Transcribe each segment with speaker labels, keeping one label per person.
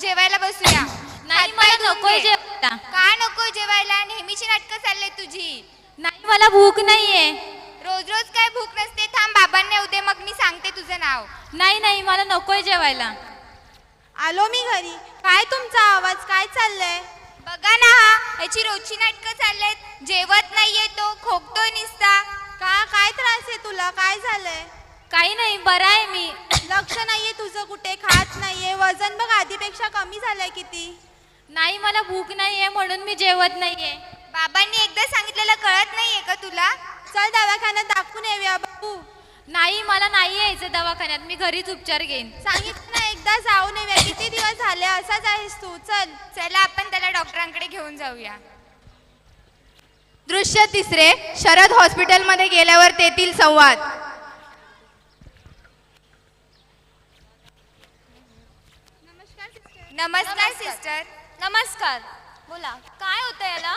Speaker 1: जेवायला बसूया.
Speaker 2: नाही
Speaker 1: हातपाय
Speaker 2: मला
Speaker 1: धुवून
Speaker 2: नकोय
Speaker 1: घे.
Speaker 2: जेवायला.
Speaker 1: का नको जेवायला? नेहमीची नाटकं चालले तुझी.
Speaker 2: नाही मला भूक नाहीये.
Speaker 1: रोज रोज काय भूक नसते? थांब बाबांना दे मग मी सांगते तुझं नाव.
Speaker 2: नाही नाही मला नकोय जेवायला.
Speaker 3: आलो मी घरी. काय तुमचा आवाज? काय चाललंय?
Speaker 1: बघा ना हा याची रोजची नाटकं चाललेत. जेवत नाहीये तो खोकतोय निसता.
Speaker 3: का? काय त्रास आहे तुला? काय झालंय?
Speaker 2: काही नाही बरं आहे मी.
Speaker 3: लक्ष नाहीये तुझं कुठे खात नाहीये. वजन बघ आधीपेक्षा कमी झालंय किती.
Speaker 2: नाही मला भूक नाहीये म्हणून मी जेवत नाहीये.
Speaker 1: बाबांनी एकदा सांगितलेलं कळत नाहीये का तुला?
Speaker 3: चल दवाखान्यात दाखवून येऊया बाबू
Speaker 2: नाही मला नाही यायचं दवाखान्यात. मी घरीच उपचार घेईन.
Speaker 3: सांगितलं ना एकदा जाऊन येऊया. किती दिवस झाले? असाच आहेस तू. चल.
Speaker 1: चला आपण त्याला डॉक्टरांकडे घेऊन जाऊया.
Speaker 4: दृश्य तिसरे. शरद हॉस्पिटलमध्ये गेल्यावर तेथील संवाद.
Speaker 1: नमस्कार सिस्टर.
Speaker 2: नमस्कार. बोला. काय होतं याला?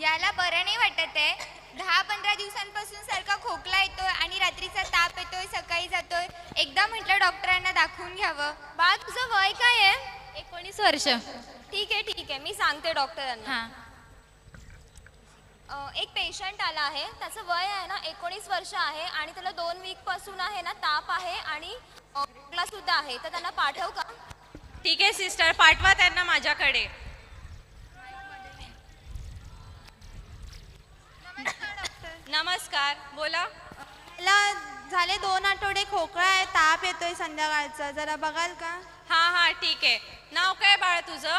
Speaker 1: याला बरं नाही वाटत आहे. दहा पंधरा दिवसांपासून सारखा खोकला येतोय आणि रात्रीचा ताप येतोय सकाळी जातोय. एकदा म्हटलं डॉक्टरांना दाखवून घ्यावं.
Speaker 5: बाळ तुझं वय काय आहे?
Speaker 2: एकोणीस वर्ष.
Speaker 5: ठीक आहे ठीक आहे. मी सांगते डॉक्टरांना.
Speaker 2: हा.
Speaker 5: एक पेशंट आला आहे. त्याचं वय आहे ना एकोणीस वर्ष आहे आणि त्याला दोन वीकपासून आहे ना ताप आहे आणि खोकला सुद्धा आहे. तर त्यांना पाठवू का?
Speaker 6: ठीक आहे सिस्टर पाठवा त्यांना माझ्याकडे. नमस्कार बोला.
Speaker 3: मला झाले दोन आठवडे खोकला आहे ताप येतोय संध्याकाळचा. जरा बघाल का?
Speaker 6: हा हा ठीक आहे. नाव काय बाळ तुझं?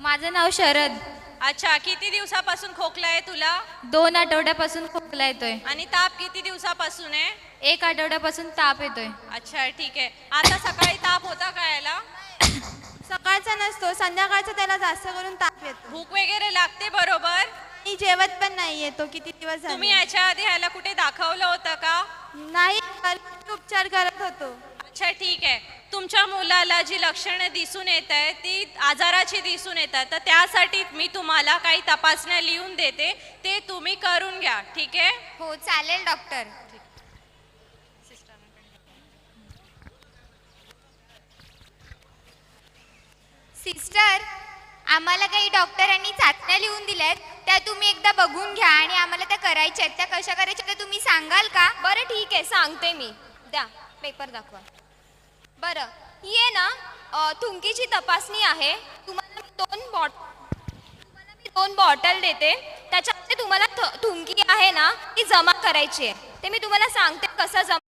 Speaker 2: माझं नाव शरद.
Speaker 6: अच्छा किती दिवसापासून खोकला आहे तुला?
Speaker 2: दोन आठवड्यापासून खोकला येतोय.
Speaker 6: आणि ताप किती दिवसापासून आहे?
Speaker 2: एक आठवड्यापासून ताप येतोय.
Speaker 6: अच्छा ठीक आहे. आता सकाळी ताप होता का याला?
Speaker 3: सकाळचा नसतो संध्याकाळचा त्याला जास्त करून ताप येतो.
Speaker 6: भूक वगैरे लागते बरोबर?
Speaker 3: मी जेवत पण नाही येतो किती दिवस
Speaker 6: तुम्ही
Speaker 3: झाले
Speaker 6: याच्या आधी ह्याला कुठे दाखवलं होतं का?
Speaker 3: नाही घरी उपचार करत होतो.
Speaker 6: अच्छा ठीक आहे. तुमच्या मुलाला जी लक्षणं दिसून येत आहे ती आजाराची दिसून येतात तर त्यासाठी मी तुम्हाला काही तपासण्या लिहून देते. ते तुम्ही करून घ्या ठीक आहे?
Speaker 1: हो चालेल डॉक्टर. सिस्टर आम्हाला काही डॉक्टरांनी चाचण्या लिहून दिल्या आहेत त्या तुम्ही एकदा बघून घ्या आणि आम्हाला त्या करायच्या आहेत. त्या कशा करायच्या त्या तुम्ही सांगाल का?
Speaker 5: बरं ठीक आहे सांगते मी. द्या पेपर दाखवा. बरं ही आहे ना थुंकीची तपासणी आहे. तुम्हाला मी दोन बॉट तुम्हाला मी दोन बॉटल देते. त्याच्यामध्ये तुम्हाला थुंकी आहे ना ती जमा करायची आहे. ते मी तुम्हाला सांगते कसं जमा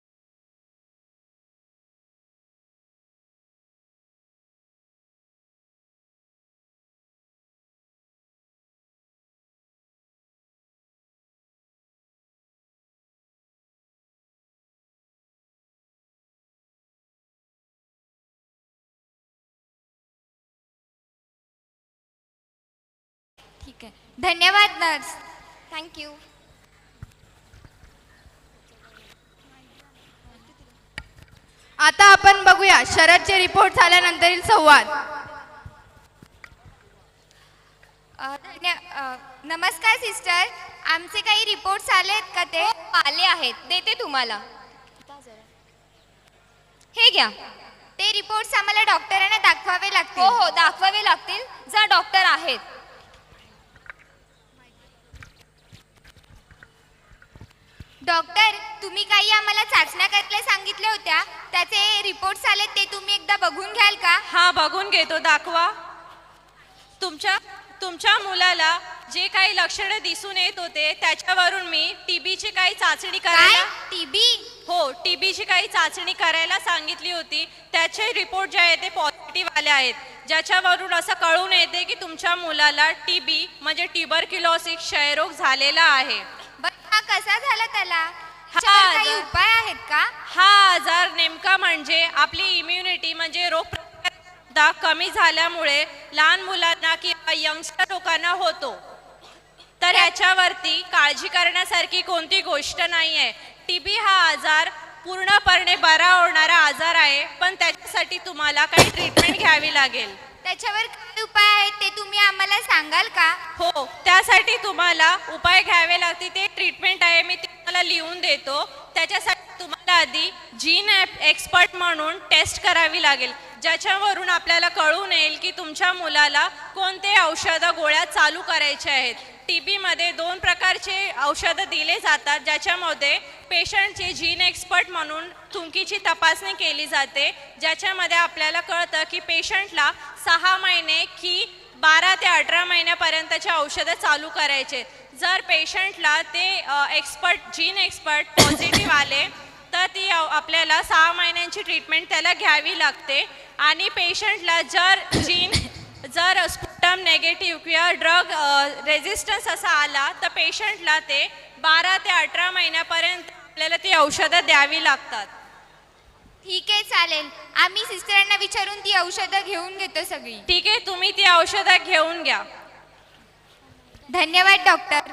Speaker 1: ठीक आहे. धन्यवाद नर्स.
Speaker 5: थँक्यू
Speaker 4: आता आपण बघूया शरदचे रिपोर्ट झाल्यानंतरील संवाद.
Speaker 1: धन्य नमस्कार सिस्टर आमचे काही रिपोर्ट्स आले आहेत का ते?
Speaker 5: आले आहेत. देते तुम्हाला. हे घ्या.
Speaker 1: ते रिपोर्ट्स आम्हाला डॉक्टरांना दाखवावे
Speaker 5: हो
Speaker 1: लागतील.
Speaker 5: हो दाखवावे लागतील. जा डॉक्टर आहेत.
Speaker 1: डॉक्टर तुम्ही काही आम्हाला चाचण्या करायला सांगितल्या होत्या? त्याचे रिपोर्ट्स आले ते तुम्ही एकदा बघून घ्याल का?
Speaker 6: हा बघून घेतो दाखवा. तुमच्या तुमच्या मुलाला जे काही लक्षणं दिसून येत होते त्याच्यावरून मी टीबीची काही चाचणी करायला
Speaker 1: टीबी
Speaker 6: हो टीबीची काही चाचणी करायला सांगितली होती. त्याचे रिपोर्ट जे आहेत ते पॉझिटिव्ह आले आहेत. ज्याच्यावरून असं कळून येते की तुमच्या मुलाला टीबी म्हणजे ट्युबरक्युलोसिस क्षयरोग झालेला आहे.
Speaker 1: बरं हा कसा झाला त्याला?
Speaker 6: हा
Speaker 1: त्याच्यावर काही
Speaker 6: आजार-
Speaker 1: उपाय आहेत का?
Speaker 6: हा आजार नेमका म्हणजे आपली इम्युनिटी म्हणजे रोगप्रतिकारकता कमी झाल्यामुळे लहान मुलांना किंवा यंगस्टर लोकांना होतो. तर याच्यावरती काळजी करण्यासारखी कोणती गोष्ट नाही आहे टीबी हा आजार पूर्णपणे बरा होणारा आजार आहे पण त्याच्यासाठी तुम्हाला काही ट्रीटमेंट घ्यावी लागेल.
Speaker 1: त्याच्यावर काय उपाय आहेत ते मला सांगाल का?
Speaker 6: हो त्यासाठी तुम्हाला उपाय घ्यावे लागतील. ते ट्रीटमेंट आहे मी तुम्हाला लिहून देतो. त्याच्यासाठी तुम्हाला आधी जीन एक्सपर्ट म्हणून टेस्ट करावी लागेल. ज्याच्यावरून आपल्याला कळून येईल की तुमच्या मुलाला कोणते औषधं गोळ्या चालू करायचे आहेत. टी बीमध्ये दोन प्रकारचे औषधं दिले जातात ज्याच्यामध्ये पेशंटची जीन एक्सपर्ट म्हणून थुंकीची तपासणी केली जाते. ज्याच्यामध्ये आपल्याला कळतं की पेशंटला सहा महिने की बारा ते अठरा महिन्यापर्यंतचे औषधं चालू करायचे. जर पेशंटला ते एक्सपर्ट जीन एक्सपर्ट पॉझिटिव्ह आले तर ती आपल्याला सहा महिन्यांची ट्रीटमेंट त्याला घ्यावी लागते. आणि पेशंटला जर जीन जर स्पुटम नेगेटिव्ह किंवा ड्रग रेझिस्टन्स असा आला तर पेशंटला ते बारा ते अठरा महिन्यापर्यंत आपल्याला ती औषधं द्यावी लागतात.
Speaker 1: ठीक आहे चालेल. आम्ही सिस्टरांना विचारून ती औषधं घेऊन घेतो सगळी.
Speaker 6: ठीक आहे तुम्ही ती औषधं घेऊन घ्या.
Speaker 1: धन्यवाद डॉक्टर.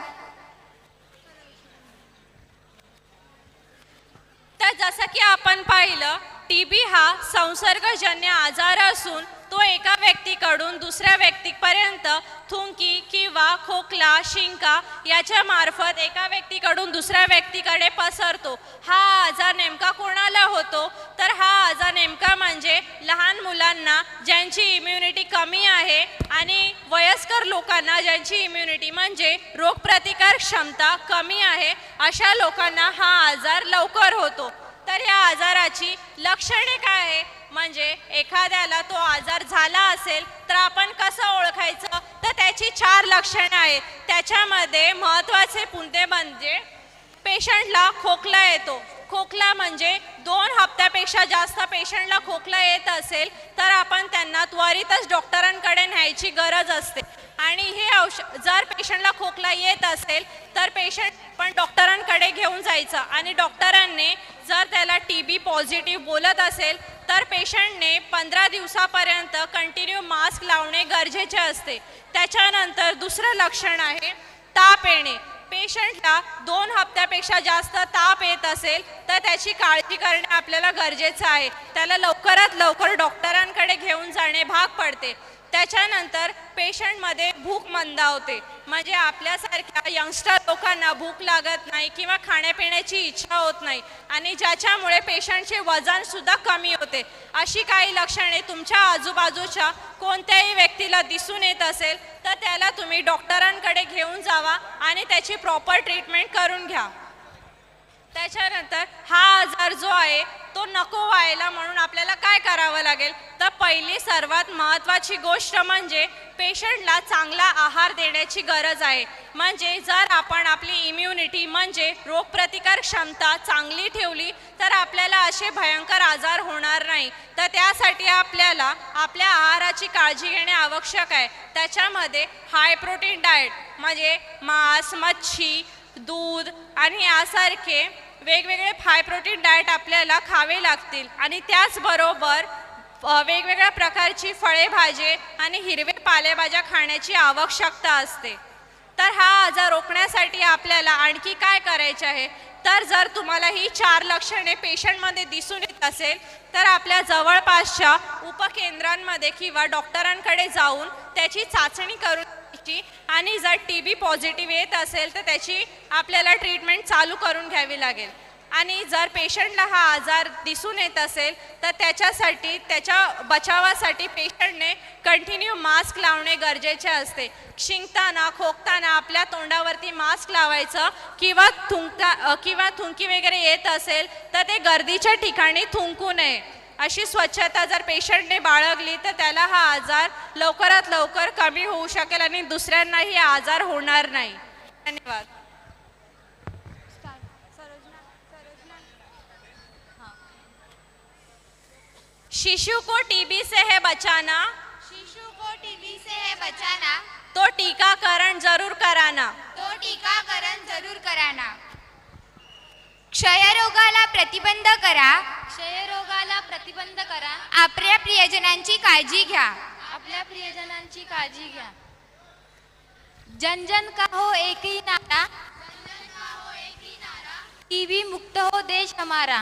Speaker 6: तर जसं की आपण पाहिलं टी बी हा संसर्गजन्य आजार असून तो एका व्यक्तीकडून दुसऱ्या व्यक्तीपर्यंत थुंकी किंवा खोकला शिंका याच्या मार्फत एका व्यक्तीकडून दुसऱ्या व्यक्तीकडे पसरतो. हा आजार नेमका कोणाला होतो? तर हा आजार नेमका म्हणजे लहान मुलांना ज्यांची इम्युनिटी कमी आहे आणि वयस्कर लोकांना ज्यांची इम्युनिटी म्हणजे रोगप्रतिकार क्षमता कमी आहे अशा लोकांना हा आजार लवकर होतो. तर या आजाराची लक्षणे काय आहे म्हणजे एखाद्याला तो आजार झाला असेल तर आपण कसं ओळखायचं? तर त्याची चार लक्षणं आहेत. त्याच्यामध्ये महत्त्वाचे पुंते म्हणजे पेशंटला खोकला येतो. खोकला म्हणजे दोन हप्त्यापेक्षा जास्त पेशंटला खोकला येत असेल तर आपण त्यांना त्वरितच डॉक्टरांकडे न्यायची गरज असते. आणि हे औषध जर पेशंटला खोकला येत असेल तर पेशंट पण डॉक्टरांकडे घेऊन जायचं आणि डॉक्टरांनी जर त्याला टी बी पॉझिटिव्ह बोलत असेल तर पेशंटने पंधरा दिवसापर्यंत कंटिन्यू मास्क लावणे गरजेचे असते. त्याच्यानंतर दुसरं लक्षण आहे ताप येणे. पेशंटला दोन हप्त्यापेक्षा जास्त ताप येत असेल तर त्याची काळजी करणे आपल्याला गरजेचं आहे. त्याला लवकरात लवकर डॉक्टरांकडे घेऊन जाणे भाग पडते. त्याच्यानंतर पेशंटमध्ये भूक मंदावते. म्हणजे आपल्यासारख्या यंगस्टर लोकांना भूक लागत नाही किंवा खाण्यापिण्याची इच्छा होत नाही आणि ज्याच्यामुळे पेशंटचे वजनसुद्धा कमी होते. अशी काही लक्षणे तुमच्या आजूबाजूच्या कोणत्याही व्यक्तीला दिसून येत असेल तर त्याला तुम्ही डॉक्टरांकडे घेऊन जावा आणि त्याची प्रॉपर ट्रीटमेंट करून घ्या. त्याच्यानंतर हा आजार जो आहे तो नको व्हायला म्हणून आपल्याला काय करावं लागेल? तर पहिली सर्वात महत्त्वाची गोष्ट म्हणजे पेशंटला चांगला आहार देण्याची गरज आहे. म्हणजे जर आपण आपली इम्युनिटी म्हणजे रोगप्रतिकार क्षमता चांगली ठेवली तर आपल्याला असे भयंकर आजार होणार नाही. तर त्यासाठी आपल्याला आपल्या आहाराची काळजी घेणे आवश्यक आहे. त्याच्यामध्ये हाय प्रोटीन डाएट म्हणजे मांस मच्छी दूध आणि यासारखे वेगवेगळे फाय प्रोटीन डाएट आपल्याला खावे लागतील. आणि त्याचबरोबर वेगवेगळ्या प्रकारची फळे भाजे आणि हिरवे पालेभाज्या खाण्याची आवश्यकता असते. तर हा आजार रोखण्यासाठी आपल्याला आणखी काय करायचे आहे? तर जर तुम्हाला ही चार लक्षणे पेशंटमध्ये दिसून येत असेल तर आपल्या जवळपासच्या उपकेंद्रांमध्ये किंवा डॉक्टरांकडे जाऊन त्याची चाचणी करून गोष्टी. आणि जर टी बी पॉझिटिव्ह येत असेल तर त्याची आपल्याला ट्रीटमेंट चालू करून घ्यावी लागेल. आणि जर पेशंटला हा आजार दिसून येत असेल तर त्याच्यासाठी त्याच्या बचावासाठी पेशंटने कंटिन्यू मास्क लावणे गरजेचे असते. शिंकताना खोकताना आपल्या तोंडावरती मास्क लावायचं किंवा थुंकता किंवा थुंकी वगैरे येत असेल तर ते गर्दीच्या ठिकाणी थुंकू नये. अशी स्वच्छता जर पेशंटने बाळगली तर त्याला हा आजार लवकरात लवकर कमी होऊ शकेल आणि दुसऱ्यांनाही आजार होणार नाही. धन्यवाद. शिशु को टीबी से है बचाना.
Speaker 1: शिशु को टीबी से है बचाना.
Speaker 6: तो टीकाकरण जरूर कराना.
Speaker 1: तो टीकाकरण जरूर कराना. क्षयरोगाला प्रतिबंध करा.
Speaker 2: प्रतिबंध करा.
Speaker 1: आपल्या प्रियजनांची काळजी घ्या.
Speaker 2: आपल्या प्रियजनांची काळजी घ्या. जन जन का हो एक ही नारा? टीबी मुक्त हो देश हमारा.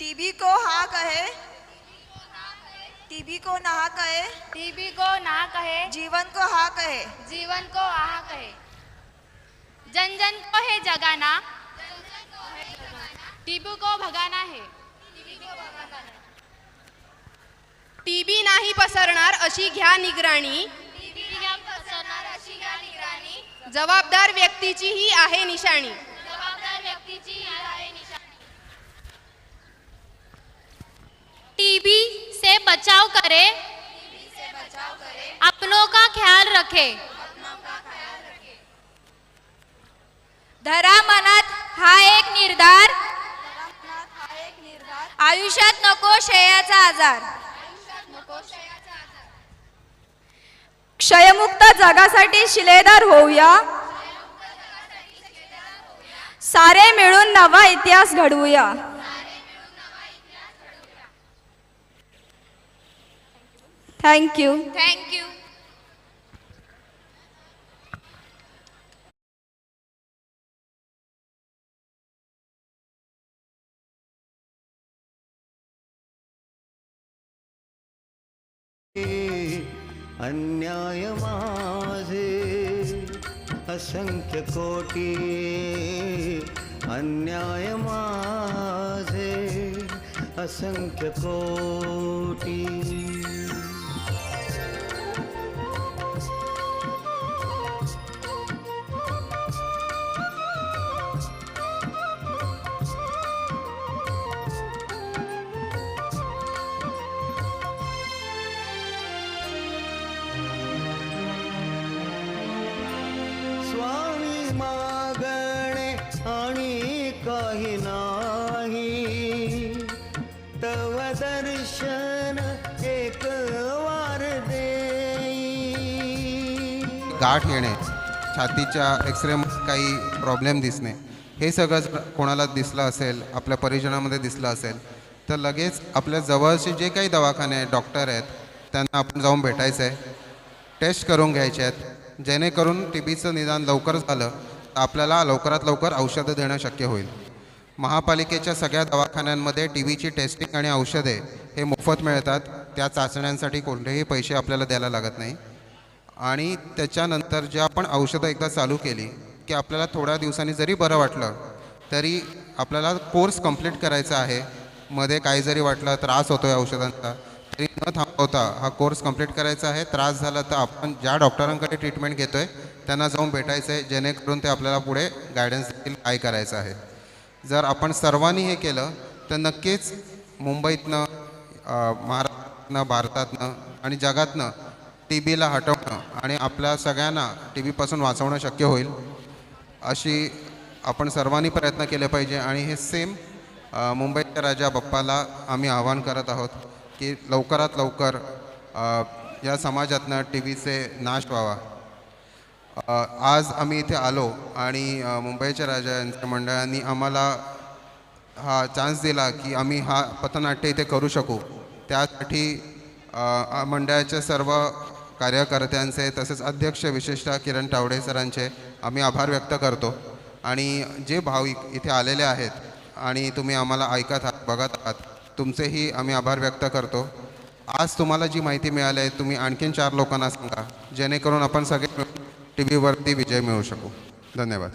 Speaker 7: टीबी को हाँ कहे टीबी को ना कहे
Speaker 2: टीबी को ना कहे
Speaker 7: जीवन को हाँ कहे।
Speaker 2: जीवन को आह कहे। जन जन को है जगाना। टीबी को भगाना है।
Speaker 4: टीबी नाही पसरणार अशी घ्या निगराणी. जबाबदार व्यक्तीची ही आहे निशाणी.
Speaker 2: टीबी से बचाव करे। अपनों का ख्याल रखे।
Speaker 1: धरा मनात हा एक निर्धार. आयुष्यात नको शेयाचा आजार.
Speaker 7: क्षयमुक्त जगासाठी शिलेदार होऊया. सारे मिळून नवा इतिहास घडवूया. थँक्यू
Speaker 1: थँक्यू
Speaker 8: अन्याय माझे असंख्य कोटी अन्याय माझे असंख्य कोटी दर्शन एक वार
Speaker 9: गाठ येणे छातीच्या एक्सरे काही प्रॉब्लेम दिसणे हे सगळं जर कोणाला दिसलं असेल आपल्या परिजनामध्ये दिसलं असेल तर लगेच आपल्या जवळचे जे काही दवाखाने आहेत डॉक्टर आहेत त्यांना आपण जाऊन भेटायचं आहे. टेस्ट करून घ्यायचे आहेत. जेणेकरून टी बीचं निदान लवकर झालं तर आपल्याला लवकरात लवकर औषधं देणं शक्य होईल. महापालिकेच्या सगळ्या दवाखान्यांमध्ये टी व्हीची टेस्टिंग आणि औषधे हे मोफत मिळतात. त्या चाचण्यांसाठी कोणतेही पैसे आपल्याला द्यायला लागत नाही. आणि त्याच्यानंतर जे आपण औषधं एकदा चालू केली की आपल्याला थोड्या दिवसांनी जरी बरं वाटलं तरी आपल्याला कोर्स कंप्लीट करायचा आहे. मध्ये काही जरी वाटलं त्रास होतो आहे औषधांचा तरी न थांबवता हा कोर्स कंप्लीट करायचा आहे. त्रास झाला तर आपण ज्या डॉक्टरांकडे ट्रीटमेंट घेतो आहे त्यांना जाऊन भेटायचं आहे जेणेकरून ते आपल्याला पुढे गायडन्स देखील काय करायचं आहे. जर आपण सर्वांनी हे केलं तर नक्कीच मुंबईतनं महाराष्ट्रातनं भारतातनं आणि जगातनं टी बीला हटवणं आणि आपल्या सगळ्यांना टी बीपासून वाचवणं शक्य होईल अशी आपण सर्वांनी प्रयत्न केले पाहिजे. आणि हे सेम मुंबईच्या राजा बाप्पाला आम्ही आवाहन करत आहोत की लवकरात लवकर या समाजातनं टी बीचे नाश व्हावा. आज आम्ही इथे आलो आणि मुंबईच्या राजा यांच्या मंडळांनी आम्हाला हा चान्स दिला की आम्ही हा पथनाट्य इथे करू शकू. त्यासाठी मंडळाच्या सर्व कार्यकर्त्यांचे तसेच अध्यक्ष विशेषतः किरण तावडे सरांचे आम्ही आभार व्यक्त करतो. आणि जे भाविक इथे आलेले आहेत आणि तुम्ही आम्हाला ऐकत आहात बघत आहात तुमचेही आम्ही आभार व्यक्त करतो. आज तुम्हाला जी माहिती मिळाली आहे तुम्ही आणखीन चार लोकांना सांगा जेणेकरून आपण सगळे टी व्हीवरती विजय मिळू शकू. धन्यवाद.